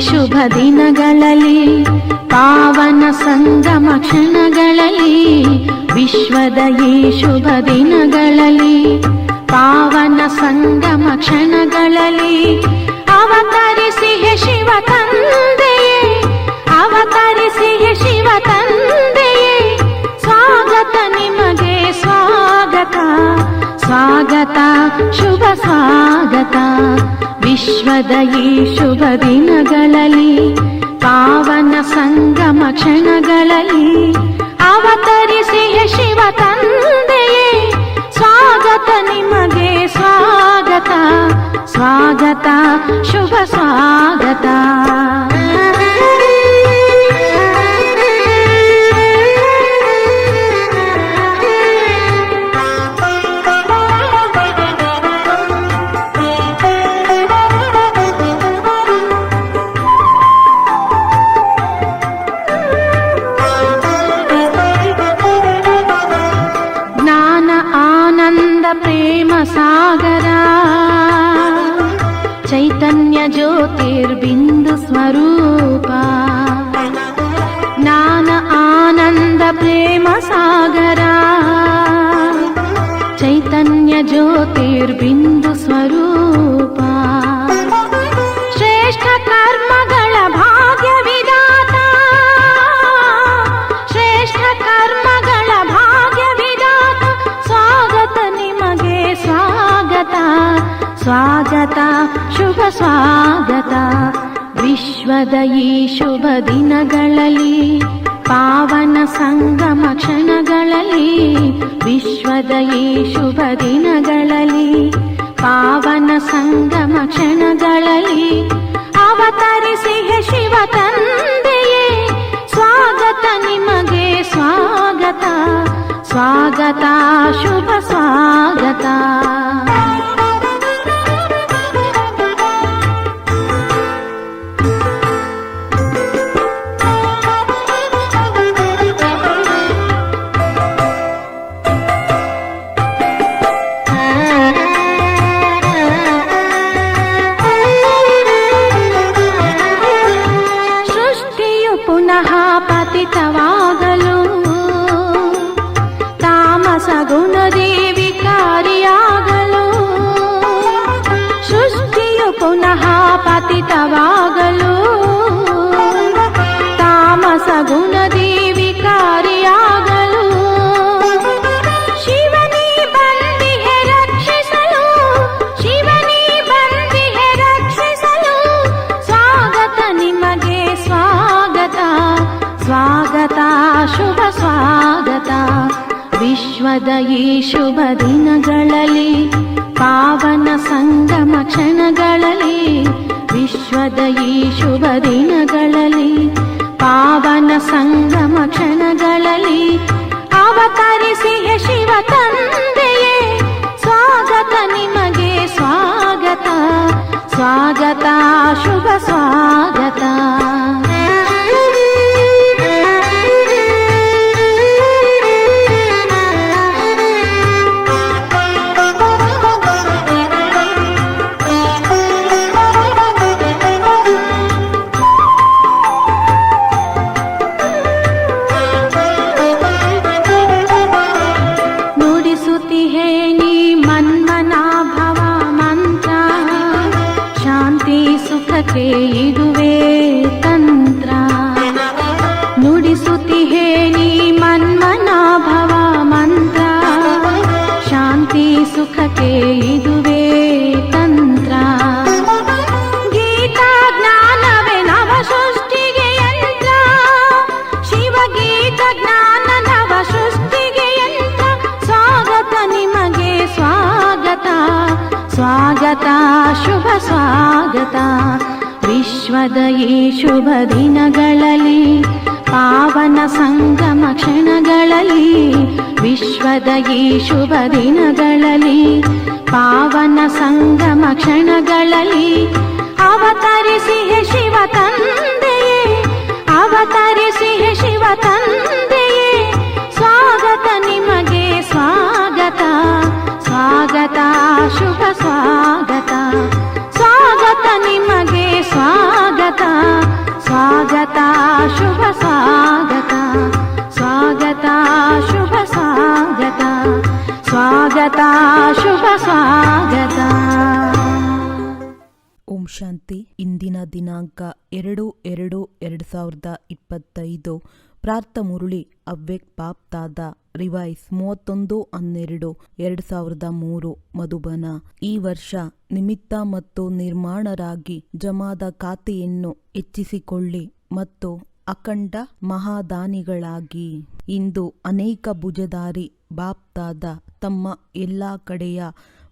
ಶುಭ ದಿನಗಳಲ್ಲಿ, ಪಾವನ ಸಂಗಮ ಕ್ಷಣಗಳಲ್ಲಿ, ವಿಶ್ವದ ಈ ಶುಭ ದಿನಗಳಲ್ಲಿ, ಪಾವನ ಸಂಗಮ ಕ್ಷಣಗಳಲ್ಲಿ ಅವತರಿಸಿ ಹೇ ಶಿವ ತಂದೆಯೇ ಅವತರಿಸಿ ಹೇ ಶಿವ ತಂದೆಯೇ, ಸ್ವಾಗತ ನಿಮಗೆ ಸ್ವಾಗತ ಸ್ವಾಗತ, ಶುಭ ಸ್ವಾಗತ. ವಿಶ್ವದ ಈ ಶುಭ ದಿನಗಳಲ್ಲಿ, ಪಾವನ ಸಂಗಮ ಕ್ಷಣಗಳಲ್ಲಿ, ಅವತರಿಸಿ ಹೇ ಶಿವ ತಂದೆಯೇ, ಸ್ವಾಗತ ನಿಮಗೆ, ಸ್ವಾಗತ ಸ್ವಾಗತ, ಶುಭ ಸ್ವಾಗತ. ಈ ಶುಭ ದಿನಗಳಲ್ಲಿ, ಪಾವನ ಸಂಗಮ ಕ್ಷಣಗಳಲ್ಲಿ, ವಿಶ್ವದ ಈ ಶುಭ ದಿನಗಳಲ್ಲಿ, ಪಾವನ ಸಂಗಮ ಕ್ಷಣಗಳಲ್ಲಿ, ಅವತರಿಸಿ ಶಿವ ತಂದೆಯೇ, ಸ್ವಾಗತ ನಿಮಗೆ ಸ್ವಾಗತ ಸ್ವಾಗತ, ಶುಭ ಸ್ವಾಗತ. ಸಂಗಮ ಕ್ಷಣಗಳಲ್ಲಿ ಅವತರಿಸಿಹೆ ಶಿವ ತಂದೆಯೇ ಅವತರಿಸಿಹೆ ಶಿವ ತಂದೆಯೇ. ಸ್ವಾಗತ ನಿಮಗೆ, ಸ್ವಾಗತ ಸ್ವಾಗತ, ಶುಭ ಸ್ವಾಗತ. ಸ್ವಾಗತ ನಿಮಗೆ, ಸ್ವಾಗತ ಸ್ವಾಗತ, ಶುಭ ಸ್ವಾಗತ. ಸ್ವಾಗತ, ಶುಭ ಸ್ವಾಗತ. ಸ್ವಾಗತ, ಶುಭ ಸ್ವಾಗತ. ಶಾಂತಿ ಇಂದಿನ ದಿನಾಂಕ ಎರಡು ಎರಡು ಎರಡು ಸಾವಿರದ ಇಪ್ಪತ್ತೈದು. ಪ್ರಾರ್ಥ ಮುರುಳಿ ಅವ್ಯಕ್ ಪಾಪ್ತಾದ ರಿವೈಸ್ ಮೂವತ್ತೊಂದು ಹನ್ನೆರಡು ಎರಡು ಸಾವಿರದ ಮೂರು ಮಧುಬನ. ಈ ವರ್ಷ ನಿಮಿತ್ತ ಮತ್ತು ನಿರ್ಮಾಣರಾಗಿ ಜಮಾದ ಖಾತೆಯನ್ನು ಹೆಚ್ಚಿಸಿಕೊಳ್ಳಿ ಮತ್ತು ಅಖಂಡ ಮಹಾದಾನಿಗಳಾಗಿ. ಇಂದು ಅನೇಕ ಭುಜಧಾರಿ ಬಾಪ್ತಾದ ತಮ್ಮ ಎಲ್ಲಾ ಕಡೆಯ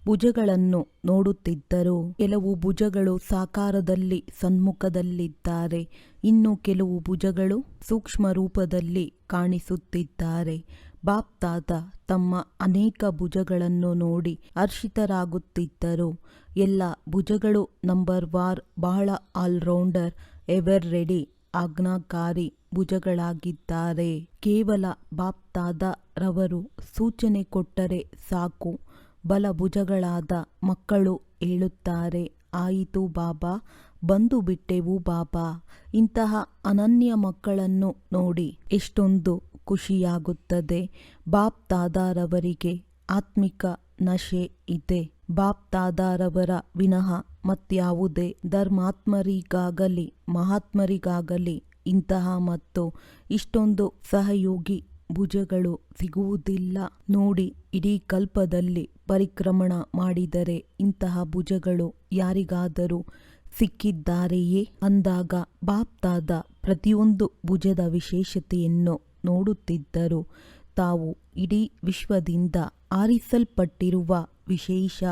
ಭುಜಗಳನ್ನು ನೋಡುತ್ತಿದ್ದರು. ಕೆಲವು ಭುಜಗಳು ಸಾಕಾರದಲ್ಲಿ ಸನ್ಮುಖದಲ್ಲಿದ್ದಾರೆ. ಇನ್ನು ಕೆಲವು ಭುಜಗಳು ಸೂಕ್ಷ್ಮ ರೂಪದಲ್ಲಿ ಕಾಣಿಸುತ್ತಿದ್ದಾರೆ. ಬಾಪ್ತಾದ ತಮ್ಮ ಅನೇಕ ಭುಜಗಳನ್ನು ನೋಡಿ ಹರ್ಷಿತರಾಗುತ್ತಿದ್ದರು. ಎಲ್ಲ ಭುಜಗಳು ನಂಬರ್ ವಾರ್ ಬಹಳ ಆಲ್ರೌಂಡರ್, ಎವರ್ ರೆಡಿ, ಆಜ್ಞಾಕಾರಿ ಭುಜಗಳಾಗಿದ್ದಾರೆ. ಕೇವಲ ಬಾಪ್ತಾದ ರವರು ಸೂಚನೆ ಕೊಟ್ಟರೆ ಸಾಕು. ಬಲಭುಜಗಳಾದ ಮಕ್ಕಳು ಹೇಳುತ್ತಾರೆ, ಆಯಿತು ಬಾಬಾ, ಬಂದು ಬಿಟ್ಟೆವು ಬಾಬಾ, ಇಂತಹ ಅನನ್ಯ ಮಕ್ಕಳನ್ನು ನೋಡಿ ಎಷ್ಟೊಂದು ಖುಷಿಯಾಗುತ್ತದೆ ಬಾಪ್ ದಾದಾರವರಿಗೆ ಆತ್ಮಿಕ ನಶೆ ಇದೆ ಬಾಪ್ ದಾದಾರವರ ವಿನಃ ಮತ್ಯಾವುದೇ, ಧರ್ಮಾತ್ಮರಿಗಾಗಲಿ ಮಹಾತ್ಮರಿಗಾಗಲಿ ಇಂತಹ ಮತ್ತು ಇಷ್ಟೊಂದು ಸಹಯೋಗಿ ಭುಜಗಳು ಸಿಗುವುದಿಲ್ಲ. ನೋಡಿ, ಇಡೀ ಕಲ್ಪದಲ್ಲಿ ಪರಿಕ್ರಮಣ ಮಾಡಿದರೆ ಇಂತಹ ಭುಜಗಳು ಯಾರಿಗಾದರೂ ಸಿಕ್ಕಿದ್ದಾರೆಯೇ? ಅಂದಾಗ ಬಾಪ್ತಾದ ಪ್ರತಿಯೊಂದು ಭುಜದ ವಿಶೇಷತೆಯನ್ನು ನೋಡುತ್ತಿದ್ದರು. ತಾವು ಇಡೀ ವಿಶ್ವದಿಂದ ಆರಿಸಲ್ಪಟ್ಟಿರುವ ವಿಶೇಷ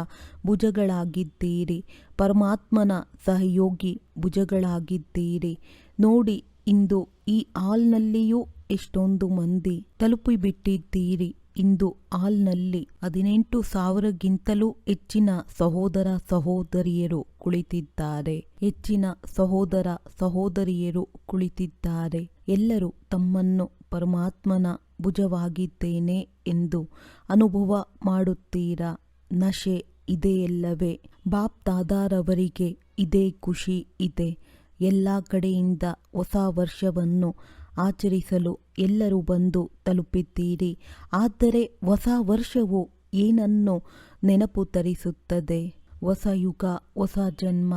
ಭುಜಗಳಾಗಿದ್ದೀರಿ. ಪರಮಾತ್ಮನ ಸಹಯೋಗಿ ಭುಜಗಳಾಗಿದ್ದೀರಿ. ನೋಡಿ, ಇಂದು ಈ ಹಾಲ್ನಲ್ಲಿಯೂ ಎಷ್ಟೊಂದು ಮಂದಿ ತಲುಪಿಬಿಟ್ಟಿದ್ದೀರಿ. ಇಂದು ಹಾಲ್ನಲ್ಲಿ ಹದಿನೆಂಟು ಸಾವಿರಗಿಂತಲೂ ಹೆಚ್ಚಿನ ಸಹೋದರ ಸಹೋದರಿಯರು ಕುಳಿತಿದ್ದಾರೆ. ಹೆಚ್ಚಿನ ಸಹೋದರ ಸಹೋದರಿಯರು ಕುಳಿತಿದ್ದಾರೆ. ಎಲ್ಲರೂ ತಮ್ಮನ್ನು ಪರಮಾತ್ಮನ ಭುಜವಾಗಿದ್ದೇನೆ ಎಂದು ಅನುಭವ ಮಾಡುತ್ತೀರಾ? ನಶೆ ಇದೆಯಲ್ಲವೇ ಬಾಪ್ ದಾದಾರವರಿಗೆ ಇದೇ ಖುಷಿ ಇದೆ. ಎಲ್ಲ ಕಡೆಯಿಂದ ಹೊಸ ವರ್ಷವನ್ನು ಆಚರಿಸಲು ಎಲ್ಲರೂ ಬಂದು ತಲುಪಿದ್ದೀರಿ. ಆದರೆ ಹೊಸ ವರ್ಷವು ಏನನ್ನು ನೆನಪು ತರಿಸುತ್ತದೆ ಹೊಸ ಯುಗ, ಹೊಸ ಜನ್ಮ,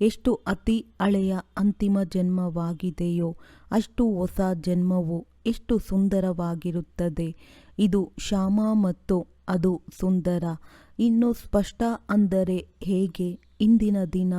ಎಷ್ಟು ಅತಿ ಹಳೆಯ ಅಂತಿಮ ಜನ್ಮವಾಗಿದೆಯೋ ಅಷ್ಟು ಹೊಸ ಜನ್ಮವು ಎಷ್ಟು ಸುಂದರವಾಗಿರುತ್ತದೆ. ಇದು ಶ್ಯಾಮ ಮತ್ತು ಅದು ಸುಂದರ. ಇನ್ನು ಸ್ಪಷ್ಟ ಅಂದರೆ ಹೇಗೆ? ಇಂದಿನ ದಿನ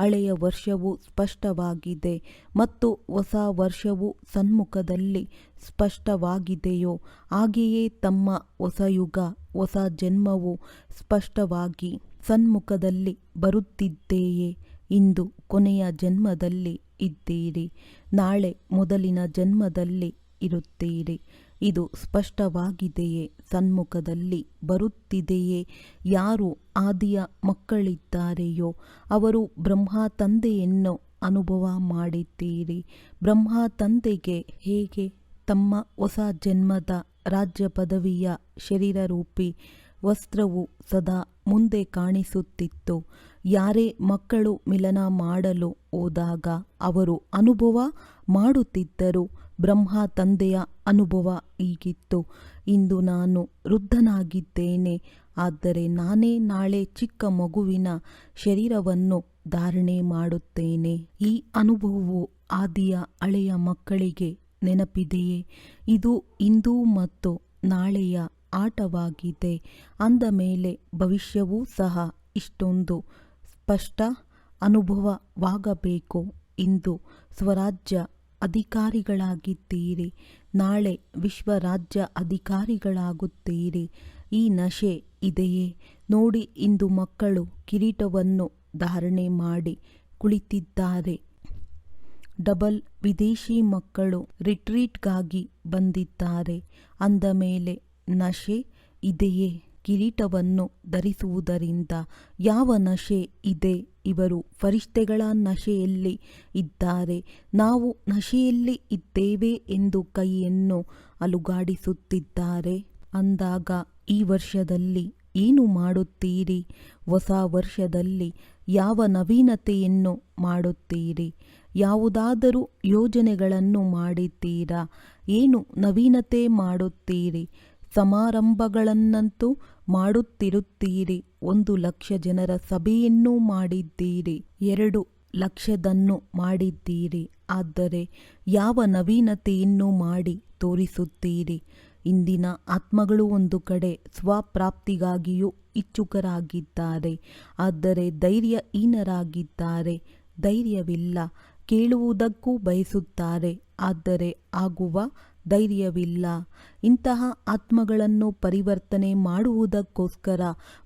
ಹಳೆಯ ವರ್ಷವು ಸ್ಪಷ್ಟವಾಗಿದೆ ಮತ್ತು ಹೊಸ ವರ್ಷವು ಸನ್ಮುಖದಲ್ಲಿ ಸ್ಪಷ್ಟವಾಗಿದೆಯೋ, ಹಾಗೆಯೇ ತಮ್ಮ ಹೊಸ ಯುಗ, ಹೊಸ ಜನ್ಮವು ಸ್ಪಷ್ಟವಾಗಿ ಸನ್ಮುಖದಲ್ಲಿ ಬರುತ್ತಿದ್ದೆಯೇ ಇಂದು ಕೊನೆಯ ಜನ್ಮದಲ್ಲಿ ಇದ್ದೀರಿ. ನಾಳೆ ಮೊದಲಿನ ಜನ್ಮದಲ್ಲಿ ಇರುತ್ತೀರಿ. ಇದು ಸ್ಪಷ್ಟವಾಗಿದೆಯೇ? ಸನ್ಮುಖದಲ್ಲಿ ಬರುತ್ತಿದೆಯೇ? ಯಾರು ಆದಿಯ ಮಕ್ಕಳಿದ್ದಾರೆಯೋ, ಅವರು ಬ್ರಹ್ಮ ತಂದೆಯನ್ನು ಅನುಭವ ಮಾಡಿದ್ದೀರಿ. ಬ್ರಹ್ಮ ತಂದೆಗೆ ಹೇಗೆ ತಮ್ಮ ಹೊಸ ಜನ್ಮದ ರಾಜ್ಯ ಪದವಿಯ ಶರೀರರೂಪಿ ವಸ್ತ್ರವು ಸದಾ ಮುಂದೆ ಕಾಣಿಸುತ್ತಿತ್ತು. ಯಾರೇ ಮಕ್ಕಳು ಮಿಲನ ಮಾಡಲು ಹೋದಾಗ ಅವರು ಅನುಭವ ಮಾಡುತ್ತಿದ್ದರು. ಬ್ರಹ್ಮ ತಂದೆಯ ಅನುಭವ ಹೀಗಿತ್ತು. ಇಂದು ನಾನು ವೃದ್ಧನಾಗಿದ್ದೇನೆ. ಆದರೆ ನಾನೇ ನಾಳೆ ಚಿಕ್ಕ ಮಗುವಿನ ಶರೀರವನ್ನು ಧಾರಣೆ ಮಾಡುತ್ತೇನೆ. ಈ ಅನುಭವವು ಆದಿಯ ಹಳೆಯ ಮಕ್ಕಳಿಗೆ ನೆನಪಿದೆಯೇ? ಇದು ಇಂದು ಮತ್ತು ನಾಳೆಯ ಆಟವಾಗಿದೆ. ಅಂದ ಮೇಲೆ ಭವಿಷ್ಯವೂ ಸಹ ಇಷ್ಟೊಂದು ಸ್ಪಷ್ಟ ಅನುಭವವಾಗಬೇಕು. ಇಂದು ಸ್ವರಾಜ್ಯ ಅಧಿಕಾರಿಗಳಾಗಿದ್ದೀರಿ. ನಾಳೆ ವಿಶ್ವರಾಜ್ಯ ಅಧಿಕಾರಿಗಳಾಗುತ್ತೀರಿ. ಈ ನಶೆ ಇದೆಯೇ? ನೋಡಿ, ಇಂದು ಮಕ್ಕಳು ಕಿರೀಟವನ್ನು ಧಾರಣೆ ಮಾಡಿ ಕುಳಿತಿದ್ದಾರೆ. ಡಬಲ್ ವಿದೇಶಿ ಮಕ್ಕಳು ರಿಟ್ರೀಟ್ಗಾಗಿ ಬಂದಿದ್ದಾರೆ. ಅಂದ ಮೇಲೆ ನಶೆ ಇದೆಯೇ? ಕಿರೀಟವನ್ನು ಧರಿಸುವುದರಿಂದ ಯಾವ ನಶೆ ಇದೆ? ಇವರು ಫರಿಷ್ಠೆಗಳ ನಶೆಯಲ್ಲಿ ಇದ್ದಾರೆ. ನಾವು ನಶೆಯಲ್ಲಿ ಇದ್ದೇವೆ ಎಂದು ಕೈಯನ್ನು ಅಲುಗಾಡಿಸುತ್ತಿದ್ದಾರೆ. ಅಂದಾಗ ಈ ವರ್ಷದಲ್ಲಿ ಏನು ಮಾಡುತ್ತೀರಿ? ಹೊಸ ವರ್ಷದಲ್ಲಿ ಯಾವ ನವೀನತೆಯನ್ನು ಮಾಡುತ್ತೀರಿ? ಯಾವುದಾದರೂ ಯೋಜನೆಗಳನ್ನು ಮಾಡಿದ್ದೀರಾ? ಏನು ನವೀನತೆ ಮಾಡುತ್ತೀರಿ? ಸಮಾರಂಭಗಳನ್ನಂತೂ ಮಾಡುತ್ತಿರುತ್ತೀರಿ. ಒಂದು ಲಕ್ಷ ಜನರ ಸಭೆಯನ್ನೂ ಮಾಡಿದ್ದೀರಿ. ಎರಡು ಲಕ್ಷದನ್ನು ಮಾಡಿದ್ದೀರಿ. ಆದರೆ ಯಾವ ನವೀನತೆಯನ್ನು ಮಾಡಿ ತೋರಿಸುತ್ತೀರಿ. ಇಂದಿನ ಆತ್ಮಗಳು ಒಂದು ಕಡೆ ಸ್ವಪ್ರಾಪ್ತಿಗಾಗಿಯೂ ಇಚ್ಛುಕರಾಗಿದ್ದಾರೆ ಆದರೆ ಧೈರ್ಯ ಹೀನರಾಗಿದ್ದಾರೆ ಧೈರ್ಯವಿಲ್ಲ. ಕೇಳುವುದಕ್ಕೂ ಬಯಸುತ್ತಾರೆ. ಆದರೆ ಆಗುವ ಧೈರ್ಯವಿಲ್ಲ. ಇಂತಹ ಆತ್ಮಗಳನ್ನು ಪರಿವರ್ತನೆ ಮಾಡುವುದಕ್ಕೋಸ್ಕರ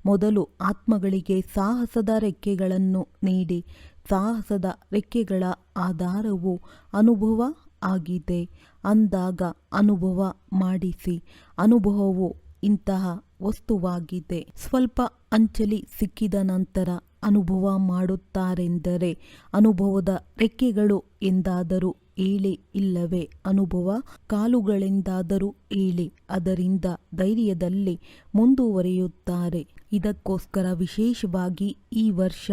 ಮೊದಲು ಆತ್ಮಗಳಿಗೆ ಸಾಹಸದ ರೆಕ್ಕೆಗಳನ್ನು ನೀಡಿ. ಸಾಹಸದ ರೆಕ್ಕೆಗಳ ಆಧಾರವು ಅನುಭವ ಆಗಿದೆ. ಅಂದಾಗ ಅನುಭವ ಮಾಡಿಸಿ. ಅನುಭವವು ಇಂತಹ ವಸ್ತುವಾಗಿದೆ. ಸ್ವಲ್ಪ ಅಂಚಲಿ ಸಿಕ್ಕಿದ ನಂತರ ಅನುಭವ ಮಾಡುತ್ತಾರೆಂದರೆ ಅನುಭವದ ರೆಕ್ಕೆಗಳು ಎಂದಾದರೂ ಏಳಿ ಇಲ್ಲವೇ ಅನುಭವ? ಕಾಲುಗಳೆಂದಾದರೂ ಏಳಿ. ಅದರಿಂದ ಧೈರ್ಯದಲ್ಲಿ ಮುಂದುವರಿಯುತ್ತಾರೆ. ಇದಕ್ಕೋಸ್ಕರ ವಿಶೇಷವಾಗಿ ಈ ವರ್ಷ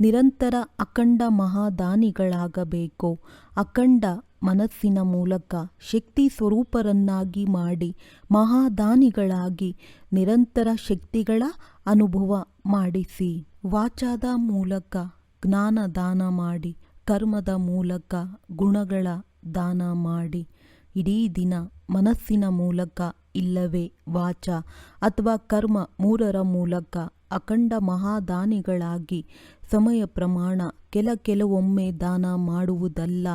ನಿರಂತರ ಅಖಂಡ ಮಹಾದಾನಿಗಳಾಗಬೇಕು. ಅಖಂಡ ಮನಸ್ಸಿನ ಮೂಲಕ ಶಕ್ತಿ ಸ್ವರೂಪರನ್ನಾಗಿ ಮಾಡಿ ಮಹಾದಾನಿಗಳಾಗಿ ನಿರಂತರ ಶಕ್ತಿಗಳ ಅನುಭವ ಮಾಡಿಸಿ. ವಾಚಾದ ಮೂಲಕ ಜ್ಞಾನ ದಾನ ಮಾಡಿ. ಕರ್ಮದ ಮೂಲಕ ಗುಣಗಳ ದಾನ ಮಾಡಿ. ಇಡೀ ದಿನ ಮನಸ್ಸಿನ ಮೂಲಕ ಇಲ್ಲವೇ ವಾಚ ಅಥವಾ ಕರ್ಮ ಮೂರರ ಮೂಲಕ ಅಖಂಡ ಮಹಾದಾನಿಗಳಾಗಿ ಸಮಯ ಪ್ರಮಾಣ ಕೆಲ ಕೆಲವೊಮ್ಮೆ ದಾನ ಮಾಡುವುದಲ್ಲ.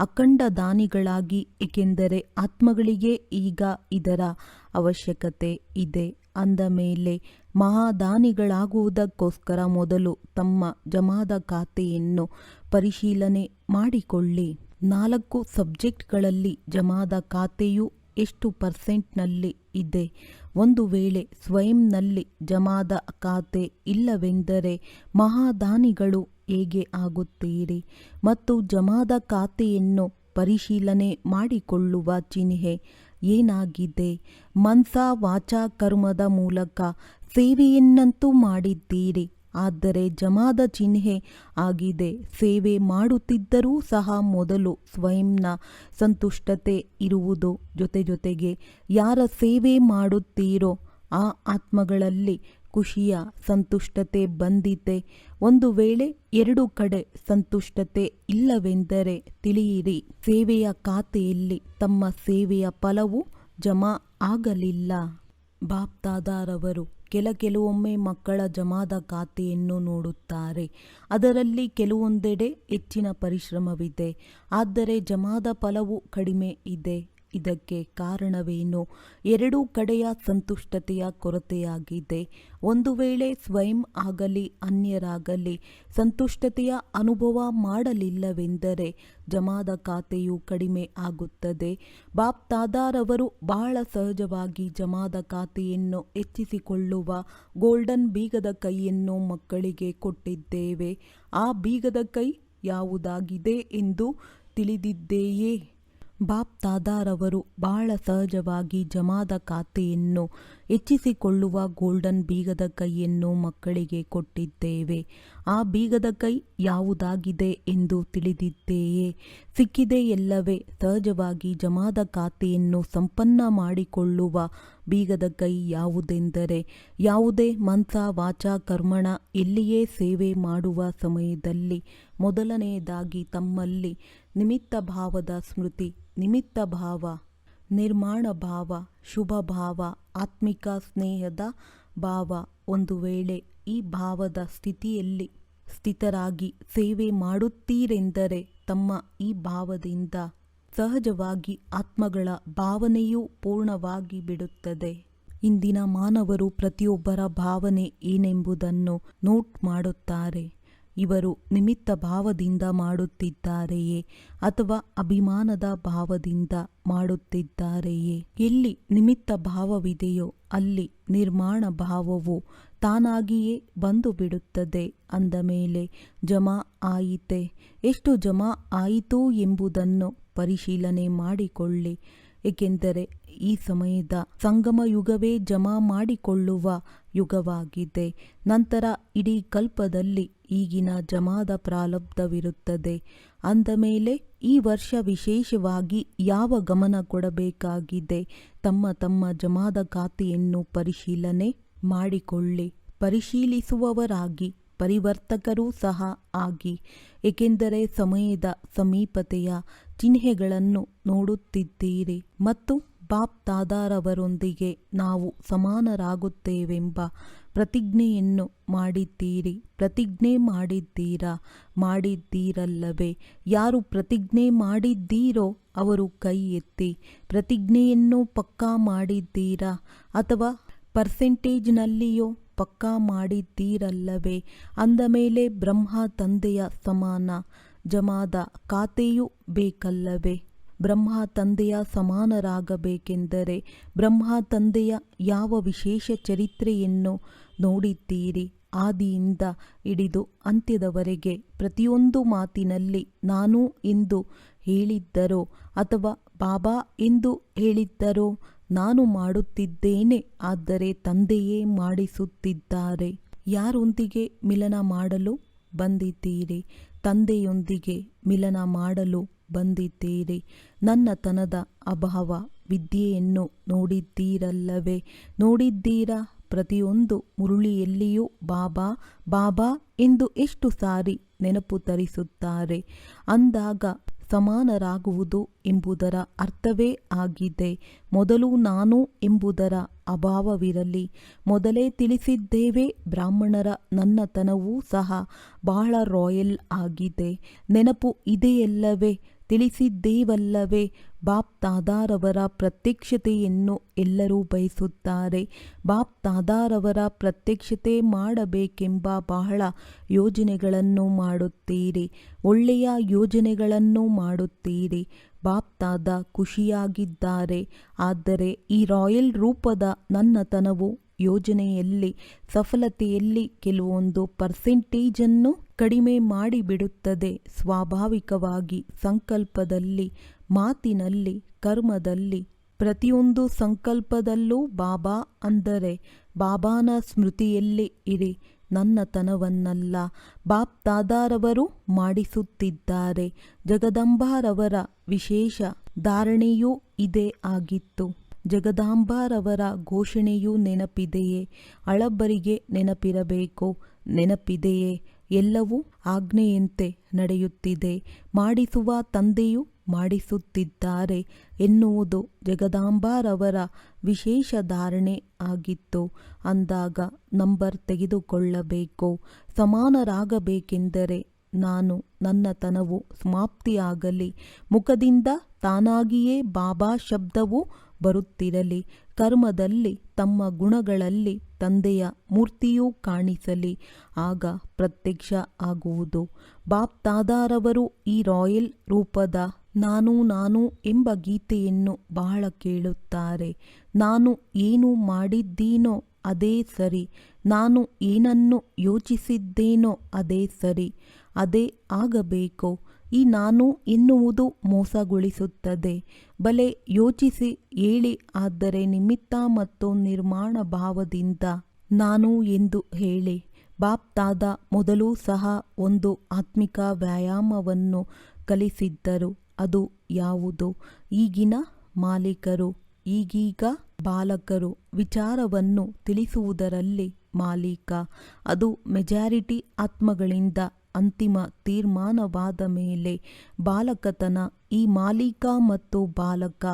ಅಖಂಡ ದಾನಿಗಳಾಗಿ ಏಕೆಂದರೆ ಆತ್ಮಗಳಿಗೆ ಈಗ ಇದರ ಅವಶ್ಯಕತೆ ಇದೆ. ಅಂದ ಮೇಲೆ ಮಹಾದಾನಿಗಳಾಗುವುದಕ್ಕೋಸ್ಕರ ಮೊದಲು ತಮ್ಮ ಜಮಾದ ಖಾತೆಯನ್ನು ಪರಿಶೀಲನೆ ಮಾಡಿಕೊಳ್ಳಿ. ನಾಲ್ಕು ಸಬ್ಜೆಕ್ಟ್ಗಳಲ್ಲಿ ಜಮಾದ ಖಾತೆಯು ಎಷ್ಟು ಪರ್ಸೆಂಟ್ನಲ್ಲಿ ಇದೆ? ಒಂದು ವೇಳೆ ಸ್ವಯಂನಲ್ಲಿ ಜಮಾದ ಖಾತೆ ಇಲ್ಲವೆಂದರೆ ಮಹಾದಾನಿಗಳು ಹೇಗೆ ಆಗುತ್ತೀರಿ? ಮತ್ತು ಜಮಾದ ಖಾತೆಯನ್ನು ಪರಿಶೀಲನೆ ಮಾಡಿಕೊಳ್ಳುವ ಚಿಹ್ನೆ ಏನಾಗಿದೆ? ಮನ್ಸ ವಾಚಾ ಕರ್ಮದ ಮೂಲಕ ಸೇವೆಯನ್ನಂತೂ ಮಾಡಿದ್ದೀರಿ. ಆದರೆ ಜಮಾದ ಚಿಹ್ನೆ ಆಗಿದೆ. ಸೇವೆ ಮಾಡುತ್ತಿದ್ದರೂ ಸಹ ಮೊದಲು ಸ್ವಯಂನ ಸಂತುಷ್ಟತೆ ಇರುವುದು ಜೊತೆ ಜೊತೆಗೆ ಯಾರ ಸೇವೆ ಮಾಡುತ್ತೀರೋ ಆ ಆತ್ಮಗಳಲ್ಲಿ ಖುಷಿಯ ಸಂತುಷ್ಟತೆ ಬಂದಿದೆ ಒಂದು ವೇಳೆ ಎರಡು ಕಡೆ ಸಂತುಷ್ಟತೆ ಇಲ್ಲವೆಂದರೆ ತಿಳಿಯಿರಿ, ಸೇವೆಯ ಖಾತೆಯಲ್ಲಿ ತಮ್ಮ ಸೇವೆಯ ಫಲವು ಜಮಾ ಆಗಲಿಲ್ಲ. ಬಾಪ್ತಾದಾರವರು ಕೆಲ ಕೆಲವೊಮ್ಮೆ ಮಕ್ಕಳ ಜಮಾದ ಖಾತೆಯನ್ನು ನೋಡುತ್ತಾರೆ. ಅದರಲ್ಲಿ ಕೆಲವೊಂದೆಡೆ ಹೆಚ್ಚಿನ ಪರಿಶ್ರಮವಿದೆ. ಆದರೆ ಜಮಾದ ಫಲವು ಕಡಿಮೆ ಇದೆ. ಇದಕ್ಕೆ ಕಾರಣವೇನು? ಎರಡೂ ಕಡೆಯ ಸಂತುಷ್ಟತೆಯ ಕೊರತೆಯಾಗಿದೆ. ಒಂದು ವೇಳೆ ಸ್ವಯಂ ಆಗಲಿ, ಅನ್ಯರಾಗಲಿ, ಸಂತುಷ್ಟತೆಯ ಅನುಭವ ಮಾಡಲಿಲ್ಲವೆಂದರೆ ಜಮಾದ ಖಾತೆಯು ಕಡಿಮೆ ಆಗುತ್ತದೆ. ಬಾಪ್ತಾದಾರವರು ಬಹಳ ಸಹಜವಾಗಿ ಜಮಾದ ಖಾತೆಯನ್ನು ಹೆಚ್ಚಿಸಿಕೊಳ್ಳುವ ಗೋಲ್ಡನ್ ಬೀಗದ ಕೈಯನ್ನು ಮಕ್ಕಳಿಗೆ ಕೊಟ್ಟಿದ್ದೇವೆ. ಆ ಬೀಗದ ಕೈ ಯಾವುದಾಗಿದೆ ಎಂದು ತಿಳಿದಿದ್ದೆಯೇ? ಬಾಪ್ತಾದಾರವರು ಬಹಳ ಸಹಜವಾಗಿ ಜಮಾದ ಖಾತೆಯನ್ನು ಹೆಚ್ಚಿಸಿಕೊಳ್ಳುವ ಗೋಲ್ಡನ್ ಬೀಗದ ಕೈಯನ್ನು ಮಕ್ಕಳಿಗೆ ಕೊಟ್ಟಿದ್ದೇವೆ. ಆ ಬೀಗದ ಕೈ ಯಾವುದಾಗಿದೆ ಎಂದು ತಿಳಿದಿದ್ದೆಯೇ? ಸಿಕ್ಕಿದೆಯಲ್ಲವೇ ಸಹಜವಾಗಿ ಜಮಾದ ಖಾತೆಯನ್ನು ಸಂಪನ್ನ ಮಾಡಿಕೊಳ್ಳುವ ಬೀಗದ ಕೈ ಯಾವುದೆಂದರೆ, ಯಾವುದೇ ಮನ್ಸ ವಾಚ, ಕರ್ಮಣ ಎಲ್ಲಿಯೇ ಸೇವೆ ಮಾಡುವ ಸಮಯದಲ್ಲಿ. ಮೊದಲನೆಯದಾಗಿ ತಮ್ಮಲ್ಲಿ ನಿಮಿತ್ತ ಭಾವದ ಸ್ಮೃತಿ. ನಿಮಿತ್ತ ಭಾವ, ನಿರ್ಮಾಣ ಭಾವ, ಶುಭ ಭಾವ, ಆತ್ಮಿಕ ಸ್ನೇಹದ ಭಾವ. ಒಂದು ವೇಳೆ ಈ ಭಾವದ ಸ್ಥಿತಿಯಲ್ಲಿ ಸ್ಥಿತರಾಗಿ ಸೇವೆ ಮಾಡುತ್ತೀರೆಂದರೆ ತಮ್ಮ ಈ ಭಾವದಿಂದ ಸಹಜವಾಗಿ ಆತ್ಮಗಳ ಭಾವನೆಯೂ ಪೂರ್ಣವಾಗಿ ಬಿಡುತ್ತದೆ. ಇಂದಿನ ಮಾನವರು ಪ್ರತಿಯೊಬ್ಬರ ಭಾವನೆ ಏನೆಂಬುದನ್ನು ನೋಟ್ ಮಾಡುತ್ತಾರೆ. ಇವರು ನಿಮಿತ್ತ ಭಾವದಿಂದ ಮಾಡುತ್ತಿದ್ದಾರೆಯೇ ಅಥವಾ ಅಭಿಮಾನದ ಭಾವದಿಂದ ಮಾಡುತ್ತಿದ್ದಾರೆಯೇ? ಎಲ್ಲಿ ನಿಮಿತ್ತ ಭಾವವಿದೆಯೋ ಅಲ್ಲಿ ನಿರ್ಮಾಣ ಭಾವವು ತಾನಾಗಿಯೇ ಬಂದು ಬಿಡುತ್ತದೆ ಅಂದ ಮೇಲೆ, ಜಮಾ ಆಯಿತೆ? ಎಷ್ಟು ಜಮಾ ಆಯಿತು ಎಂಬುದನ್ನು ಪರಿಶೀಲನೆ ಮಾಡಿಕೊಳ್ಳಿ. ಏಕೆಂದರೆ ಈ ಸಮಯದ ಸಂಗಮ ಯುಗವೇ ಜಮಾ ಮಾಡಿಕೊಳ್ಳುವ ಯುಗವಾಗಿದೆ. ನಂತರ ಇಡೀ ಕಲ್ಪದಲ್ಲಿ ಈಗಿನ ಜಮಾದ ಪ್ರಾಲಬ್ಧವಿರುತ್ತದೆ. ಅಂದ ಮೇಲೆ ಈ ವರ್ಷ ವಿಶೇಷವಾಗಿ ಯಾವ ಗಮನ ಕೊಡಬೇಕಾಗಿದೆ? ತಮ್ಮ ತಮ್ಮ ಜಮಾದ ಖಾತೆಯನ್ನು ಪರಿಶೀಲನೆ ಮಾಡಿಕೊಳ್ಳಿ. ಪರಿಶೀಲಿಸುವವರಾಗಿ, ಪರಿವರ್ತಕರೂ ಸಹ ಆಗಿ. ಏಕೆಂದರೆ ಸಮಯದ ಸಮೀಪತೆಯ ಚಿಹ್ನೆಗಳನ್ನು ನೋಡುತ್ತಿದ್ದೀರಿ. ಮತ್ತು ಬಾಪ್ ದಾದಾರವರೊಂದಿಗೆ ನಾವು ಸಮಾನರಾಗುತ್ತೇವೆಂಬ ಪ್ರತಿಜ್ಞೆಯನ್ನು ಮಾಡಿದ್ದೀರಿ. ಪ್ರತಿಜ್ಞೆ ಮಾಡಿದ್ದೀರಾ? ಮಾಡಿದ್ದೀರಲ್ಲವೇ. ಯಾರು ಪ್ರತಿಜ್ಞೆ ಮಾಡಿದ್ದೀರೋ ಅವರು ಕೈ ಎತ್ತಿ ಪ್ರತಿಜ್ಞೆಯನ್ನು ಪಕ್ಕಾ ಮಾಡಿದ್ದೀರಾ? ಅಥವಾ ಪರ್ಸೆಂಟೇಜ್ನಲ್ಲಿಯೋ ಪಕ್ಕಾ ಮಾಡಿದ್ದೀರಲ್ಲವೇ. ಅಂದ ಮೇಲೆ ಬ್ರಹ್ಮ ತಂದೆಯ ಸಮಾನ ಜಮಾದ ಖಾತೆಯೂ ಬೇಕಲ್ಲವೇ. ಬ್ರಹ್ಮ ತಂದೆಯ ಸಮಾನರಾಗಬೇಕೆಂದರೆ ಬ್ರಹ್ಮ ತಂದೆಯ ಯಾವ ವಿಶೇಷ ಚರಿತ್ರೆಯನ್ನು ನೋಡಿದ್ದೀರಿ? ಆದಿಯಿಂದ ಹಿಡಿದು ಅಂತ್ಯದವರೆಗೆ ಪ್ರತಿಯೊಂದು ಮಾತಿನಲ್ಲಿ ನಾನು ಎಂದು ಹೇಳಿದ್ದರೋ ಅಥವಾ ಬಾಬಾ ಎಂದು ಹೇಳಿದ್ದರೋ ನಾನು ಮಾಡುತ್ತಿದ್ದೇನೆ ಆದರೆ ತಂದೆಯೇ ಮಾಡಿಸುತ್ತಿದ್ದಾರೆ. ಯಾರೊಂದಿಗೆ ಮಿಲನ ಮಾಡಲು ಬಂದಿದ್ದೀರಿ? ತಂದೆಯೊಂದಿಗೆ ಮಿಲನ ಮಾಡಲು ಬಂದಿದ್ದೀರಿ. ನನ್ನತನದ ಅಭಾವ ವಿದ್ಯೆಯನ್ನು ನೋಡಿದ್ದೀರಲ್ಲವೇ? ನೋಡಿದ್ದೀರಾ? ಪ್ರತಿಯೊಂದು ಮುರುಳಿಯಲ್ಲಿಯೂ ಬಾಬಾ ಬಾಬಾ ಎಂದು ಎಷ್ಟು ಸಾರಿ ನೆನಪು ತರಿಸುತ್ತಾರೆ. ಅಂದಾಗ ಸಮಾನರಾಗುವುದು ಎಂಬುದರ ಅರ್ಥವೇ ಆಗಿದೆ. ಮೊದಲು ನಾನು ಎಂಬುದರ ಅಭಾವವಿರಲಿ. ಮೊದಲೇ ತಿಳಿಸಿದ್ದೇವೆ ಬ್ರಾಹ್ಮಣರ ನನ್ನತನವೂ ಸಹ ಬಹಳ ರಾಯಲ್ ಆಗಿದೆ. ನೆನಪು ಇದೆಯಲ್ಲವೇ? ತಿಳಿಸಿದ್ದೇವಲ್ಲವೇ ಬಾಪ್ತಾದಾರವರ ಪ್ರತ್ಯಕ್ಷತೆಯನ್ನು ಎಲ್ಲರೂ ಬಯಸುತ್ತಾರೆ. ಬಾಪ್ತಾದಾರವರ ಪ್ರತ್ಯಕ್ಷತೆ ಮಾಡಬೇಕೆಂಬ ಬಹಳ ಯೋಜನೆಗಳನ್ನು ಮಾಡುತ್ತೀರಿ. ಒಳ್ಳೆಯ ಯೋಜನೆಗಳನ್ನು ಮಾಡುತ್ತೀರಿ. ಬಾಪ್ತಾದ ಖುಷಿಯಾಗಿದ್ದಾರೆ. ಆದರೆ ಈ ರಾಯಲ್ ರೂಪದ ನನ್ನತನವು ಯೋಜನೆಯಲ್ಲಿ, ಸಫಲತೆಯಲ್ಲಿ ಕೆಲವೊಂದು ಪರ್ಸೆಂಟೇಜನ್ನು ಕಡಿಮೆ ಮಾಡಿಬಿಡುತ್ತದೆ. ಸ್ವಾಭಾವಿಕವಾಗಿ ಸಂಕಲ್ಪದಲ್ಲಿ, ಮಾತಿನಲ್ಲಿ, ಕರ್ಮದಲ್ಲಿ, ಪ್ರತಿಯೊಂದು ಸಂಕಲ್ಪದಲ್ಲೂ ಬಾಬಾ ಅಂದರೆ ಬಾಬಾನ ಸ್ಮೃತಿಯಲ್ಲಿ ಇರಿ, ನನ್ನತನವನ್ನಲ್ಲ. ಬಾಪ್ ದಾದಾರವರು ಮಾಡಿಸುತ್ತಿದ್ದಾರೆ. ಜಗದಂಬಾರವರ ವಿಶೇಷ ಧಾರಣೆಯೂ ಇದೇ ಆಗಿತ್ತು. ಜಗದಾಂಬಾರವರ ಘೋಷಣೆಯೂ ನೆನಪಿದೆಯೇ? ಅಳಬ್ಬರಿಗೆ ನೆನಪಿರಬೇಕು. ನೆನಪಿದೆಯೇ? ಎಲ್ಲವೂ ಆಜ್ಞೆಯಂತೆ ನಡೆಯುತ್ತಿದೆ. ಮಾಡಿಸುವ ತಂದೆಯು ಮಾಡಿಸುತ್ತಿದ್ದಾರೆ ಎನ್ನುವುದು ಜಗದಾಂಬಾರವರ ವಿಶೇಷ ಧಾರಣೆ ಆಗಿತ್ತು. ಅಂದಾಗ ನಂಬರ್ ತೆಗೆದುಕೊಳ್ಳಬೇಕು. ಸಮಾನರಾಗಬೇಕೆಂದರೆ ನಾನು ನನ್ನ ತನವು ಸಮಾಪ್ತಿಯಾಗಲಿ. ಮುಖದಿಂದ ತಾನಾಗಿಯೇ ಬಾಬಾ ಶಬ್ದವು ಬರುತ್ತಿರಲಿ. ಕರ್ಮದಲ್ಲಿ, ತಮ್ಮ ಗುಣಗಳಲ್ಲಿ ತಂದೆಯ ಮೂರ್ತಿಯೂ ಕಾಣಿಸಲಿ. ಆಗ ಪ್ರತ್ಯಕ್ಷ ಆಗುವುದು. ಬಾಪ್ತಾದಾರವರು ಈ ರಾಯಲ್ ರೂಪದ ನಾನು ನಾನು ಎಂಬ ಗೀತೆಯನ್ನು ಬಹಳ ಕೇಳುತ್ತಾರೆ. ನಾನು ಏನು ಮಾಡಿದ್ದೀನೋ ಅದೇ ಸರಿ. ನಾನು ಏನನ್ನು ಯೋಚಿಸಿದ್ದೇನೋ ಅದೇ ಸರಿ. ಅದೇ ಆಗಬೇಕು. ಈ ನಾನು ಎನ್ನುವುದು ಮೋಸಗೊಳಿಸುತ್ತದೆ. ಬಲೆ ಯೋಚಿಸಿ ಹೇಳಿ, ಆದರೆ ನಿಮಿತ್ತ ಮತ್ತು ನಿರ್ಮಾಣ ಭಾವದಿಂದ ನಾನು ಎಂದು ಹೇಳಿ. ಬಾಪ್ತಾದ ಮೊದಲು ಸಹ ಒಂದು ಆತ್ಮಿಕ ವ್ಯಾಯಾಮವನ್ನು ಕಲಿಸಿದ್ದರು, ಅದು ಯಾವುದು? ಈಗಿನ ಮಾಲೀಕರು, ಈಗೀಗ ಬಾಲಕರು ವಿಚಾರವನ್ನು ತಿಳಿಸುವುದರಲ್ಲಿ ಮಾಲೀಕ, ಅದು ಮೆಜಾರಿಟಿ ಆತ್ಮಗಳಿಂದ ಅಂತಿಮ ತೀರ್ಮಾನವಾದ ಮೇಲೆ ಬಾಲಕತನ, ಈ ಮಾಲೀಕ ಮತ್ತು ಬಾಲಕ,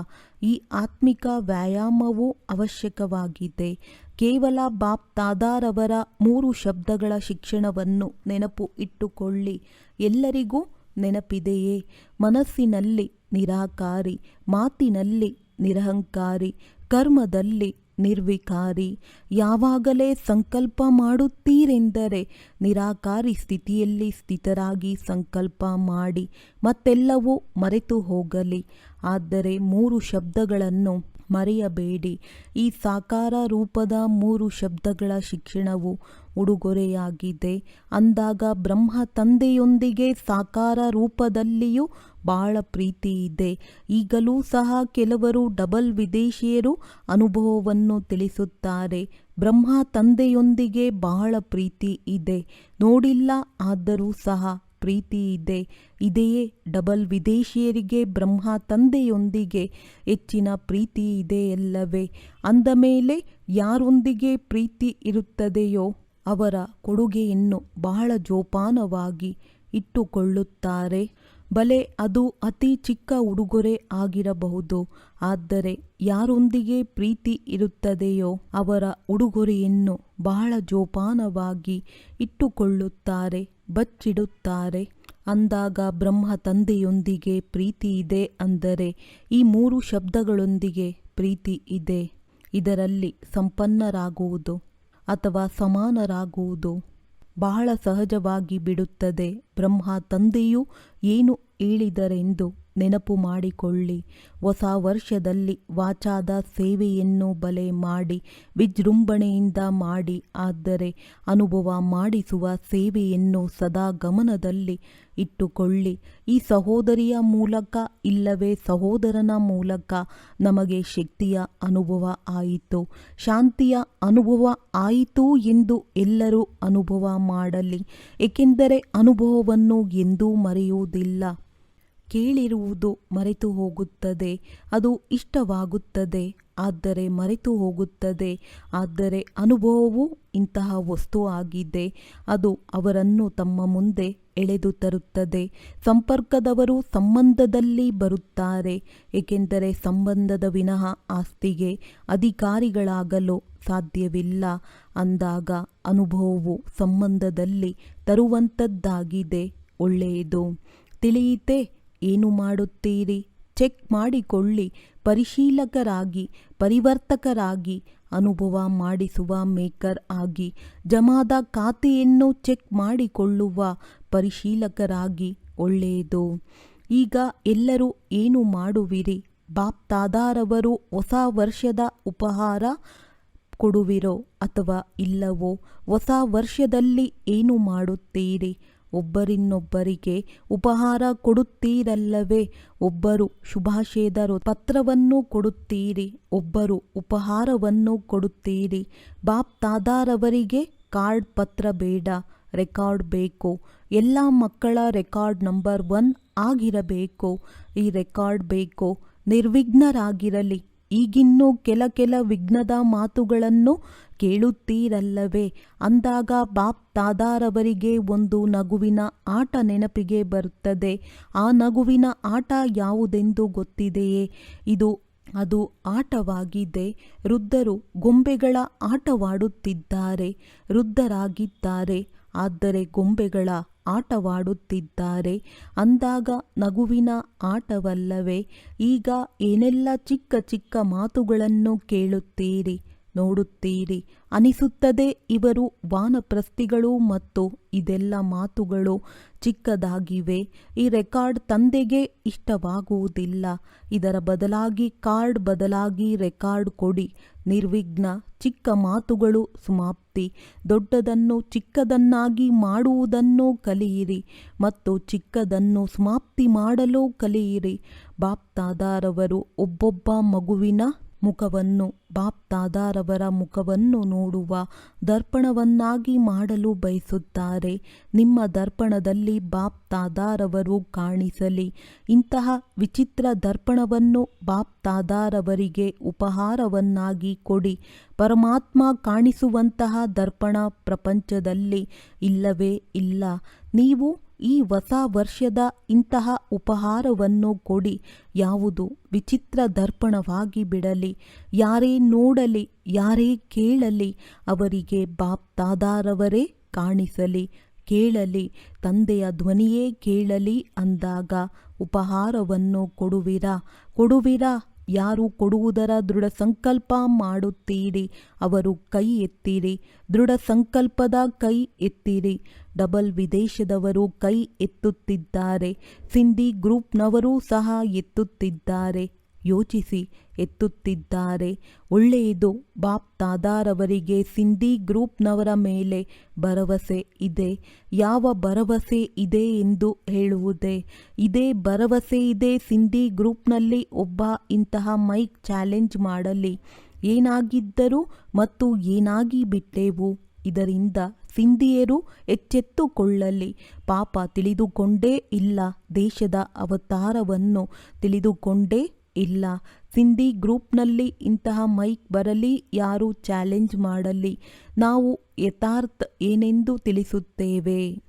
ಈ ಆತ್ಮಿಕ ವ್ಯಾಯಾಮವು ಅವಶ್ಯಕವಾಗಿದೆ. ಕೇವಲ ಬಾಪ್ ತಾದಾರವರ ಮೂರು ಶಬ್ದಗಳ ಶಿಕ್ಷಣವನ್ನು ನೆನಪು ಇಟ್ಟುಕೊಳ್ಳಿ. ಎಲ್ಲರಿಗೂ ನೆನಪಿದೆಯೇ? ಮನಸ್ಸಿನಲ್ಲಿ ನಿರಾಕಾರಿ, ಮಾತಿನಲ್ಲಿ ನಿರಹಂಕಾರಿ, ಕರ್ಮದಲ್ಲಿ ನಿರ್ವಿಕಾರಿ, ಯಾವಾಗಲೇ ಸಂಕಲ್ಪ ಮಾಡುತ್ತೀರೆಂದರೆ ನಿರಾಕಾರಿ ಸ್ಥಿತಿಯಲ್ಲಿ ಸ್ಥಿತರಾಗಿ ಸಂಕಲ್ಪ ಮಾಡಿ ಮತ್ತೆಲ್ಲವೂ ಮರೆತು ಹೋಗಲಿ ಆದರೆ ಮೂರು ಶಬ್ದಗಳನ್ನು ಮರೆಯಬೇಡಿ. ಈ ಸಾಕಾರ ರೂಪದ ಮೂರು ಶಬ್ದಗಳ ಶಿಕ್ಷಣವು ಉಡುಗೊರೆಯಾಗಿದೆ. ಅಂದಾಗ ಬ್ರಹ್ಮ ತಂದೆಯೊಂದಿಗೆ ಸಾಕಾರ ರೂಪದಲ್ಲಿಯೂ ಬಹಳ ಪ್ರೀತಿ ಇದೆ. ಈಗಲೂ ಸಹ ಕೆಲವರು ಡಬಲ್ ವಿದೇಶಿಯರು ಅನುಭವವನ್ನು ತಿಳಿಸುತ್ತಾರೆ. ಬ್ರಹ್ಮ ತಂದೆಯೊಂದಿಗೆ ಬಹಳ ಪ್ರೀತಿ ಇದೆ. ನೋಡಿಲ್ಲ ಆದರೂ ಸಹ ಪ್ರೀತಿ ಇದೆ. ಇದೆಯೇ ಡಬಲ್ ವಿದೇಶಿಯರಿಗೆ ಬ್ರಹ್ಮ ತಂದೆಯೊಂದಿಗೆ ಹೆಚ್ಚಿನ ಪ್ರೀತಿ ಇದೆಯಲ್ಲವೇ ಅಂದ ಮೇಲೆ ಯಾರೊಂದಿಗೆ ಪ್ರೀತಿ ಇರುತ್ತದೆಯೋ ಅವರ ಕೊಡುಗೆಯನ್ನು ಬಹಳ ಜೋಪಾನವಾಗಿ ಇಟ್ಟುಕೊಳ್ಳುತ್ತಾರೆ. ಬಲೆ ಅದು ಅತಿ ಚಿಕ್ಕ ಉಡುಗೊರೆ ಆಗಿರಬಹುದು. ಆದರೆ ಯಾರೊಂದಿಗೆ ಪ್ರೀತಿ ಇರುತ್ತದೆಯೋ ಅವರ ಉಡುಗೊರೆಯನ್ನು ಬಹಳ ಜೋಪಾನವಾಗಿ ಇಟ್ಟುಕೊಳ್ಳುತ್ತಾರೆ. ಬಚ್ಚಿಡುತ್ತಾರೆ. ಅಂದಾಗ ಬ್ರಹ್ಮ ತಂದೆಯೊಂದಿಗೆ ಪ್ರೀತಿ ಇದೆ ಅಂದರೆ ಈ ಮೂರು ಶಬ್ದಗಳೊಂದಿಗೆ ಪ್ರೀತಿ ಇದೆ. ಇದರಲ್ಲಿ ಸಂಪನ್ನರಾಗುವುದು ಅಥವಾ ಸಮಾನರಾಗುವುದು ಬಹಳ ಸಹಜವಾಗಿ ಬಿಡುತ್ತದೆ. ಬ್ರಹ್ಮ ತಂದೆಯು ಏನು ಹೇಳಿದರೆಂದು ನೆನಪು ಮಾಡಿಕೊಳ್ಳಿ. ಹೊಸ ವರ್ಷದಲ್ಲಿ ವಾಚಾದ ಸೇವೆಯನ್ನು ಬಲೆ ಮಾಡಿ, ವಿಜೃಂಭಣೆಯಿಂದ ಮಾಡಿ. ಆದರೆ ಅನುಭವ ಮಾಡಿಸುವ ಸೇವೆಯನ್ನು ಸದಾ ಗಮನದಲ್ಲಿ ಇಟ್ಟುಕೊಳ್ಳಿ. ಈ ಸಹೋದರಿಯ ಮೂಲಕ ಇಲ್ಲವೇ ಸಹೋದರನ ಮೂಲಕ ನಮಗೆ ಶಕ್ತಿಯ ಅನುಭವ ಆಯಿತು. ಶಾಂತಿಯ ಅನುಭವ ಆಯಿತು ಎಂದು ಎಲ್ಲರೂ ಅನುಭವ ಮಾಡಲಿ. ಏಕೆಂದರೆ ಅನುಭವವನ್ನು ಎಂದೂ ಮರೆಯುವುದಿಲ್ಲ. ಕೇಳಿರುವುದು ಮರೆತು ಹೋಗುತ್ತದೆ. ಅದು ಇಷ್ಟವಾಗುತ್ತದೆ. ಆದರೆ ಮರೆತು ಹೋಗುತ್ತದೆ. ಆದರೆ ಅನುಭವವು ಇಂತಹ ವಸ್ತು ಆಗಿದೆ. ಅದು ಅವರನ್ನು ತಮ್ಮ ಮುಂದೆ ಎಳೆದು ತರುತ್ತದೆ. ಸಂಪರ್ಕದವರು ಸಂಬಂಧದಲ್ಲಿ ಬರುತ್ತಾರೆ. ಏಕೆಂದರೆ ಸಂಬಂಧದ ವಿನಃ ಆಸ್ತಿಗೆ ಅಧಿಕಾರಿಗಳಾಗಲು ಸಾಧ್ಯವಿಲ್ಲ. ಅಂದಾಗ ಅನುಭವವು ಸಂಬಂಧದಲ್ಲಿ ತರುವಂಥದ್ದಾಗಿದೆ ಒಳ್ಳೆಯದು. ತಿಳಿಯಿತೆ? ಏನು ಮಾಡುತ್ತೀರಿ? ಚೆಕ್ ಮಾಡಿಕೊಳ್ಳಿ, ಪರಿಶೀಲಕರಾಗಿ, ಪರಿವರ್ತಕರಾಗಿ, ಅನುಭವ ಮಾಡಿಸುವ ಮೇಕರ್ ಆಗಿ, ಜಮಾದ ಖಾತೆಯನ್ನು ಚೆಕ್ ಮಾಡಿಕೊಳ್ಳುವ ಪರಿಶೀಲಕರಾಗಿ, ಒಳ್ಳೆಯದು. ಈಗ ಎಲ್ಲರೂ ಏನು ಮಾಡುವಿರಿ? ಬಾಪ್ತಾದಾರವರು ಹೊಸ ವರ್ಷದ ಉಪಹಾರ ಕೊಡುವಿರೋ ಅಥವಾ ಇಲ್ಲವೋ? ಹೊಸ ವರ್ಷದಲ್ಲಿ ಏನು ಮಾಡುತ್ತೀರಿ? ಒಬ್ಬರಿನ್ನೊಬ್ಬರಿಗೆ ಉಪಹಾರ ಕೊಡುತ್ತೀರಲ್ಲವೇ? ಒಬ್ಬರು ಶುಭಾಶಯದರು ಪತ್ರವನ್ನು ಕೊಡುತ್ತೀರಿ, ಒಬ್ಬರು ಉಪಹಾರವನ್ನು ಕೊಡುತ್ತೀರಿ. ಬಾಪ್ ತಾದಾರವರಿಗೆ ಕಾರ್ಡ್ ಪತ್ರ ಬೇಡ, ರೆಕಾರ್ಡ್ ಬೇಕು. ಎಲ್ಲ ಮಕ್ಕಳ ರೆಕಾರ್ಡ್ ನಂಬರ್ ಒನ್ ಆಗಿರಬೇಕು. ಈ ರೆಕಾರ್ಡ್ ಬೇಕು. ನಿರ್ವಿಘ್ನರಾಗಿರಲಿ. ಈಗಿನ್ನೂ ಕೆಲ ಕೆಲ ವಿಘ್ನದ ಮಾತುಗಳನ್ನು ಕೇಳುತ್ತೀರಲ್ಲವೇ? ಅಂದಾಗ ಬಾಪ್ ತಾದಾರವರಿಗೆ ಒಂದು ನಗುವಿನ ಆಟ ನೆನಪಿಗೆ ಬರುತ್ತದೆ. ಆ ನಗುವಿನ ಆಟ ಯಾವುದೆಂದು ಗೊತ್ತಿದೆಯೇ? ಇದು, ಅದು ಆಟವಾಗಿದೆ. ವೃದ್ಧರು ಗೊಂಬೆಗಳ ಆಟವಾಡುತ್ತಿದ್ದಾರೆ. ವೃದ್ಧರಾಗಿದ್ದಾರೆ. ಆದರೆ ಗೊಂಬೆಗಳ ಆಟವಾಡುತ್ತಿದ್ದಾರೆ. ಅಂದಾಗ ನಗುವಿನ ಆಟವಲ್ಲವೇ ಈಗ ಏನೆಲ್ಲ ಚಿಕ್ಕ ಚಿಕ್ಕ ಮಾತುಗಳನ್ನು ಕೇಳುತ್ತೀರಿ? ನೋಡುತ್ತೀರಿ. ಅನಿಸುತ್ತದೆ ಇವರು ವಾನಪ್ರಸ್ಥಿಗಳು ಮತ್ತು ಇದೆಲ್ಲ ಮಾತುಗಳು ಚಿಕ್ಕದಾಗಿವೆ. ಈ ರೆಕಾರ್ಡ್ ತಂದೆಗೆ ಇಷ್ಟವಾಗುವುದಿಲ್ಲ. ಇದರ ಬದಲಾಗಿ ಕಾರ್ಡ್ ಬದಲಾಗಿ ರೆಕಾರ್ಡ್ ಕೊಡಿ. ನಿರ್ವಿಘ್ನ ಚಿಕ್ಕ ಮಾತುಗಳು ಸಮಾಪ್ತಿ. ದೊಡ್ಡದನ್ನು ಚಿಕ್ಕದನ್ನಾಗಿ ಮಾಡುವುದನ್ನು ಕಲಿಯಿರಿ ಮತ್ತು ಚಿಕ್ಕದನ್ನು ಸಮಾಪ್ತಿ ಮಾಡಲು ಕಲಿಯಿರಿ. ಬಾಪ್ತಾದಾರವರು ಒಬ್ಬೊಬ್ಬ ಮಗುವಿನ ಮುಖವನ್ನು, ಬಾಪ್ತಾದಾರವರ ಮುಖವನ್ನು ನೋಡುವ ದರ್ಪಣವನ್ನಾಗಿ ಮಾಡಲು ಬಯಸುತ್ತಾರೆ. ನಿಮ್ಮ ದರ್ಪಣದಲ್ಲಿ ಬಾಪ್ತಾದಾರವರು ಕಾಣಿಸಲಿ. ಇಂತಹ ವಿಚಿತ್ರ ದರ್ಪಣವನ್ನು ಬಾಪ್ತಾದಾರವರಿಗೆ ಉಪಹಾರವನ್ನಾಗಿ ಕೊಡಿ. ಪರಮಾತ್ಮ ಕಾಣಿಸುವಂತಹ ದರ್ಪಣ ಪ್ರಪಂಚದಲ್ಲಿ ಇಲ್ಲವೇ ಇಲ್ಲ. ನೀವು ಈ ಹೊಸ ವರ್ಷದ ಇಂತಹ ಉಪಹಾರವನ್ನು ಕೊಡಿ. ಯಾವುದು? ವಿಚಿತ್ರ ದರ್ಪಣವಾಗಿ ಬಿಡಲಿ. ಯಾರೇ ನೋಡಲಿ, ಯಾರೇ ಕೇಳಲಿ, ಅವರಿಗೆ ಬಾಪ್ ತಾದಾರವರೇ ಕಾಣಿಸಲಿ. ಕೇಳಲಿ, ತಂದೆಯ ಧ್ವನಿಯೇ ಕೇಳಲಿ ಅಂದಾಗ ಉಪಹಾರವನ್ನು ಕೊಡುವಿರಾ? ಕೊಡುವಿರಾ? ಯಾರು ಕೊಡುವುದರ ದೃಢ ಸಂಕಲ್ಪ ಮಾಡುತ್ತೀರಿ, ಅವರು ಕೈ ಎತ್ತಿರಿ. ದೃಢ ಸಂಕಲ್ಪದ ಕೈ ಎತ್ತಿರಿ. ಡಬಲ್ ವಿದೇಶದವರು ಕೈ ಎತ್ತುತ್ತಿದ್ದಾರೆ. ಸಿಂಧಿ ಗ್ರೂಪ್ನವರೂ ಸಹ ಎತ್ತುತ್ತಿದ್ದಾರೆ. ಯೋಚಿಸಿ ಎತ್ತುತ್ತಿದ್ದಾರೆ. ಒಳ್ಳೆಯದು ಬಾಪ್ ತಾದಾರವರಿಗೆ ಸಿಂಧಿ ಗ್ರೂಪ್ನವರ ಮೇಲೆ ಭರವಸೆ ಇದೆ. ಯಾವ ಭರವಸೆ ಇದೆ ಎಂದು ಹೇಳುವುದೇ? ಇದೇ ಭರವಸೆ ಇದೆ ಸಿಂಧಿ ಗ್ರೂಪ್ನಲ್ಲಿ ಒಬ್ಬ ಇಂತಹ ಮೈಕ್ ಚಾಲೆಂಜ್ ಮಾಡಲಿ. ಏನಾಗಿದ್ದರು ಮತ್ತು ಏನಾಗಿ ಬಿಟ್ಟೆವು? ಇದರಿಂದ ಸಿಂಧಿಯರು ಎಚ್ಚೆತ್ತುಕೊಳ್ಳಲಿ. ಪಾಪ ತಿಳಿದುಕೊಂಡೇ ಇಲ್ಲ ದೇಶದ ಅವತಾರವನ್ನು ತಿಳಿದುಕೊಂಡೇ ಇಲ್ಲ. ಸಿಂಧಿ ಗ್ರೂಪ್ನಲ್ಲಿ ಇಂತಹ ಮೈಕ್ ಬರಲಿ, ಯಾರು ಚಾಲೆಂಜ್ ಮಾಡಲಿ. ನಾವು ಯಥಾರ್ಥ ಏನೆಂದು ತಿಳಿಸುತ್ತೇವೆ.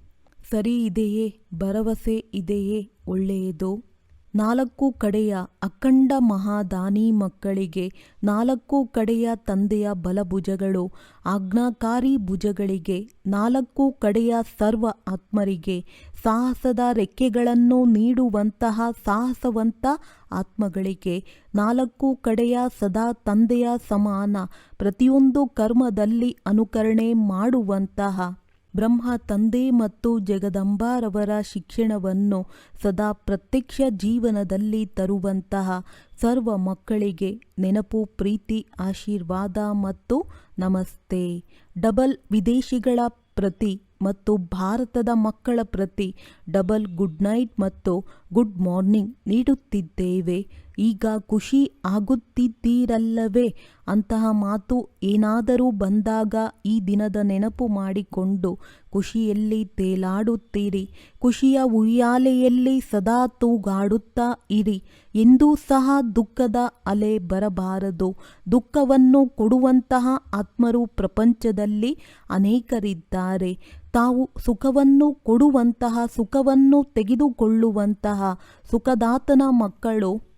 ಸರಿ ಇದೆಯೇ, ಭರವಸೆ ಇದೆಯೇ, ಒಳ್ಳೆಯದು. ನಾಲ್ಕು ಕಡೆಯ ಅಖಂಡ ಮಹಾದಾನಿ ಮಕ್ಕಳಿಗೆ, ನಾಲ್ಕು ಕಡೆಯ ತಂದೆಯ ಬಲಭುಜಗಳು, ಆಜ್ಞಾಕಾರಿ ಭುಜಗಳಿಗೆ, ನಾಲ್ಕು ಕಡೆಯ ಸರ್ವ ಆತ್ಮರಿಗೆ ಸಾಹಸದ ರೆಕ್ಕೆಗಳನ್ನು ನೀಡುವಂತಹ ಸಾಹಸವಂತ ಆತ್ಮಗಳಿಗೆ, ನಾಲ್ಕು ಕಡೆಯ ಸದಾ ತಂದೆಯ ಸಮಾನ ಪ್ರತಿಯೊಂದು ಕರ್ಮದಲ್ಲಿ ಅನುಕರಣೆ ಮಾಡುವಂತಹ ಬ್ರಹ್ಮ ತಂದೆ ಮತ್ತು ಜಗದಂಬಾರವರ ಶಿಕ್ಷಣವನ್ನು ಸದಾ ಪ್ರತ್ಯಕ್ಷ ಜೀವನದಲ್ಲಿ ತರುವಂತಹ ಸರ್ವ ಮಕ್ಕಳಿಗೆ ನೆನಪು, ಪ್ರೀತಿ, ಆಶೀರ್ವಾದ ಮತ್ತು ನಮಸ್ತೆ. ಡಬಲ್ ವಿದೇಶಿಗಳ ಪ್ರತಿ ಮತ್ತು ಭಾರತದ ಮಕ್ಕಳ ಪ್ರತಿ ಡಬಲ್ ಗುಡ್ ನೈಟ್ ಮತ್ತು ಗುಡ್ ಮಾರ್ನಿಂಗ್ ನೀಡುತ್ತಿದ್ದೇವೆ. ಈಗ ಖುಷಿ ಆಗುತ್ತಿದ್ದೀರಲ್ಲವೇ? ಅಂತಹ ಮಾತು ಏನಾದರೂ ಬಂದಾಗ ಈ ದಿನದ ನೆನಪು ಮಾಡಿಕೊಂಡು ಖುಷಿಯಲ್ಲಿ ತೇಲಾಡುತ್ತೀರಿ. ಖುಷಿಯ ಉಯ್ಯಾಲೆಯಲ್ಲಿ ಸದಾ ತೂಗಾಡುತ್ತಾ ಇರಿ. ಎಂದೂ ಸಹ ದುಃಖದ ಅಲೆ ಬರಬಾರದು. ದುಃಖವನ್ನು ಕೊಡುವಂತಹ ಆತ್ಮರು ಪ್ರಪಂಚದಲ್ಲಿ ಅನೇಕರಿದ್ದಾರೆ. ತಾವು ಸುಖವನ್ನು ಕೊಡುವಂತಹ, ಸುಖವನ್ನು ತೆಗೆದುಕೊಳ್ಳುವಂತಹ ಸುಖದಾತನ ಮಕ್ಕಳು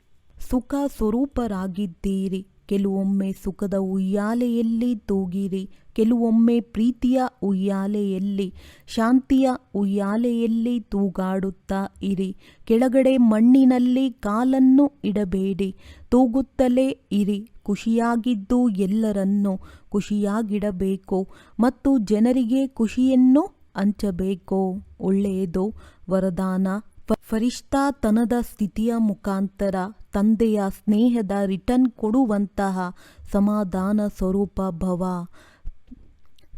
ಸುಖ ಸ್ವರೂಪರಾಗಿದ್ದೀರಿ ಕೆಲವೊಮ್ಮೆ ಸುಖದ ಉಯ್ಯಾಲೆಯಲ್ಲಿ ತೂಗಿರಿ. ಕೆಲವೊಮ್ಮೆ ಪ್ರೀತಿಯ ಉಯ್ಯಾಲೆಯಲ್ಲಿ, ಶಾಂತಿಯ ಉಯ್ಯಾಲೆಯಲ್ಲಿ ತೂಗಾಡುತ್ತಾ ಇರಿ. ಕೆಳಗಡೆ ಮಣ್ಣಿನಲ್ಲಿ ಕಾಲನ್ನು ಇಡಬೇಡಿ. ತೂಗುತ್ತಲೇ ಇರಿ. ಖುಷಿಯಾಗಿದ್ದು ಎಲ್ಲರನ್ನೂ ಖುಷಿಯಾಗಿಡಬೇಕು ಮತ್ತು ಜನರಿಗೆ ಖುಷಿಯನ್ನು ಹಂಚಬೇಕು. ಒಳ್ಳೆಯದು ವರದಾನ. ಫ- ಫರಿಷ್ಠಾತನದ ಸ್ಥಿತಿಯ ಮುಖಾಂತರ ತಂದೆಯ ಸ್ನೇಹದ ರಿಟರ್ನ್ ಕೊಡುವಂತಹ ಸಮಾಧಾನ ಸ್ವರೂಪ ಭವ.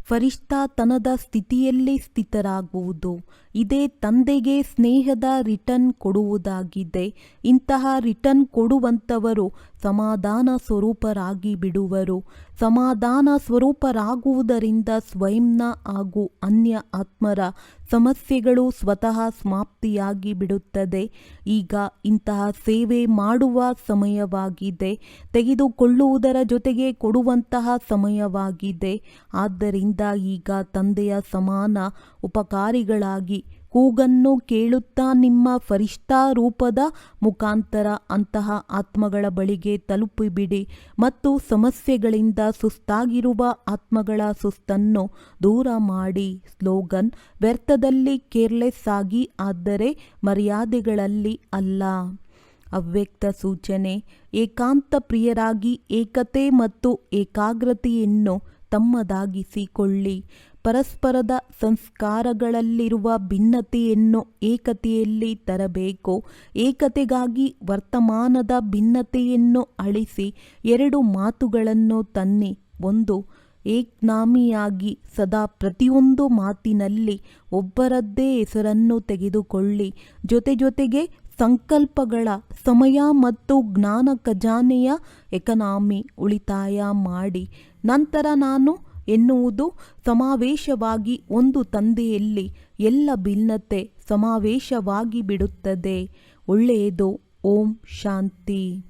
ಫರಿಷ್ಠಾತನದ ಸ್ಥಿತಿಯಲ್ಲಿ ಸ್ಥಿತರಾಗುವುದು. ಇದೇ ತಂದೆಗೆ ಸ್ನೇಹದ ರಿಟರ್ನ್ ಕೊಡುವುದಾಗಿದೆ. ಇಂತಹ ರಿಟರ್ನ್ ಕೊಡುವಂಥವರು ಸಮಾಧಾನ ಸ್ವರೂಪರಾಗಿ ಬಿಡುವರು. ಸಮಾಧಾನ ಸ್ವರೂಪರಾಗುವುದರಿಂದ ಸ್ವಯಂನ ಹಾಗೂ ಅನ್ಯ ಆತ್ಮರ ಸಮಸ್ಯೆಗಳು ಸ್ವತಃ ಸಮಾಪ್ತಿಯಾಗಿ ಬಿಡುತ್ತದೆ. ಈಗ ಇಂತಹ ಸೇವೆ ಮಾಡುವ ಸಮಯವಾಗಿದೆ. ತೆಗೆದುಕೊಳ್ಳುವುದರ ಜೊತೆಗೆ ಕೊಡುವಂತಹ ಸಮಯವಾಗಿದೆ. ಆದ್ದರಿಂದ ಈಗ ತಂದೆಯ ಸಮಾನ ಉಪಕಾರಿಗಳಾಗಿ ಕೂಗನ್ನು ಕೇಳುತ್ತಾ ನಿಮ್ಮ ಫರಿಷ್ಠಾ ರೂಪದ ಮುಖಾಂತರ ಅಂತಹ ಆತ್ಮಗಳ ಬಳಿಗೆ ತಲುಪಿಬಿಡಿ ಮತ್ತು ಸಮಸ್ಯೆಗಳಿಂದ ಸುಸ್ತಾಗಿರುವ ಆತ್ಮಗಳ ಸುಸ್ತನ್ನು ದೂರ ಮಾಡಿ. ಸ್ಲೋಗನ್, ವ್ಯರ್ಥದಲ್ಲಿ ಕೇರ್ಲೆಸ್ ಆಗಿ, ಆದರೆ ಮರ್ಯಾದೆಗಳಲ್ಲಿ ಅಲ್ಲ. ಅವ್ಯಕ್ತ ಸೂಚನೆ, ಏಕಾಂತ ಪ್ರಿಯರಾಗಿ ಏಕತೆ ಮತ್ತು ಏಕಾಗ್ರತೆಯನ್ನು ತಮ್ಮದಾಗಿಸಿಕೊಳ್ಳಿ. ಪರಸ್ಪರದ ಸಂಸ್ಕಾರಗಳಲ್ಲಿರುವ ಭಿನ್ನತೆಯನ್ನು ಏಕತೆಯಲ್ಲಿ ತರಬೇಕು. ಏಕತೆಗಾಗಿ ವರ್ತಮಾನದ ಭಿನ್ನತೆಯನ್ನು ಅಳಿಸಿ ಎರಡು ಮಾತುಗಳನ್ನು ತನ್ನಿ. ಒಂದು, ಏಕ್ನಾಮಿಯಾಗಿ ಸದಾ ಪ್ರತಿಯೊಂದು ಮಾತಿನಲ್ಲಿ ಒಬ್ಬರದ್ದೇ ಹೆಸರನ್ನು ತೆಗೆದುಕೊಳ್ಳಿ. ಜೊತೆ ಜೊತೆಗೆ ಸಂಕಲ್ಪಗಳ ಸಮಯ ಮತ್ತು ಜ್ಞಾನ ಖಜಾನೆಯ ಎಕನಾಮಿ ಉಳಿತಾಯ ಮಾಡಿ. ನಂತರ ನಾನು ಎನ್ನುವುದು ಸಮಾವೇಶವಾಗಿ ಒಂದು ತಂದೆಯಲ್ಲಿ ಎಲ್ಲ ಭಿನ್ನತೆ ಸಮಾವೇಶವಾಗಿ ಬಿಡುತ್ತದೆ. ಒಳ್ಳೆಯದು. ಓಂ ಶಾಂತಿ.